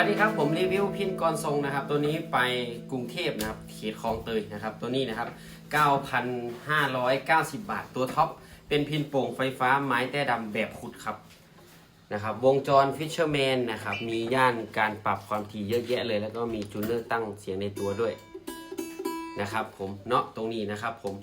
วัสดีครับผมรีวิวพินกรทรงนะครับ ตัวนี้ไปกรุงเทพนะครับเขตคลองเตยนะครับ ตัวนี้นะครับ 9,590 บาทตัวท็อปเป็นพินโป่งไฟฟ้าไม้แต้ดำแบบขุดครับนะครับ วงจรฟิชเชอร์แมนนะครับ มีย่านการปรับความถี่เยอะแยะเลย แล้วก็มีจูเนอร์ตั้งเสียงในตัวด้วยนะครับ ผมเนาะตรงนี้นะครับ ผม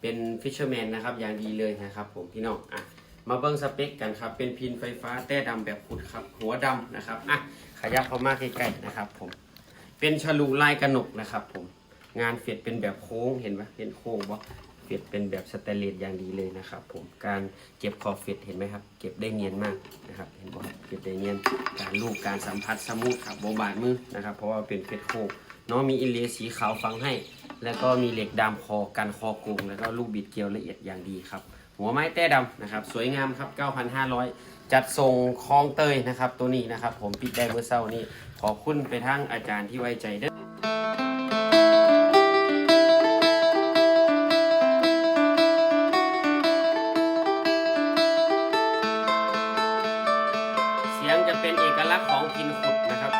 เป็นฟิชเชอร์แมนนะครับอย่างดีเลยนะครับ ผมพี่น้องอะ มาเบิ้งสเปคกันครับ เป็นพินไฟฟ้าแต้ดำแบบขุดครับ หัวดำนะครับอะขยับเข้ามาใกล้ๆนะครับผม เป็นฉลูลายกระหนกนะครับ ผม งานเฟียดเป็นแบบโค้งเห็นไหมเห็นโค้งบ่เฟียดเป็นแบบสแตนเลสอย่างดีเลยนะครับ ผม การเก็บขอบเฟียดเห็นไหมครับ เก็บได้เนียนมากนะครับ เห็นบ่เก็บได้เนียน การลูบการสัมผัสสมูทครับโบบาดมือนะครับ เพราะว่าเป็นเฟียดโค้งน้องมีอินเลสีขาวฟังให้ แล้วก็มีเหล็กดามคอกันคอโกงแล้วก็ลูกบิดเกลียวละเอียดอย่างดีครับ หัวไม้แต้ดำนะครับ สวยงามครับ 9,500 จัดส่งคลองเตยนะครับ ตัวนี้นะครับ ผมปิดได้เมื่อเช้านี้ ขอบคุณไปทั้งอาจารย์ที่ไว้ใจเด้อเสียงจะเป็นเอกลักษณ์ของพินขุดนะครับ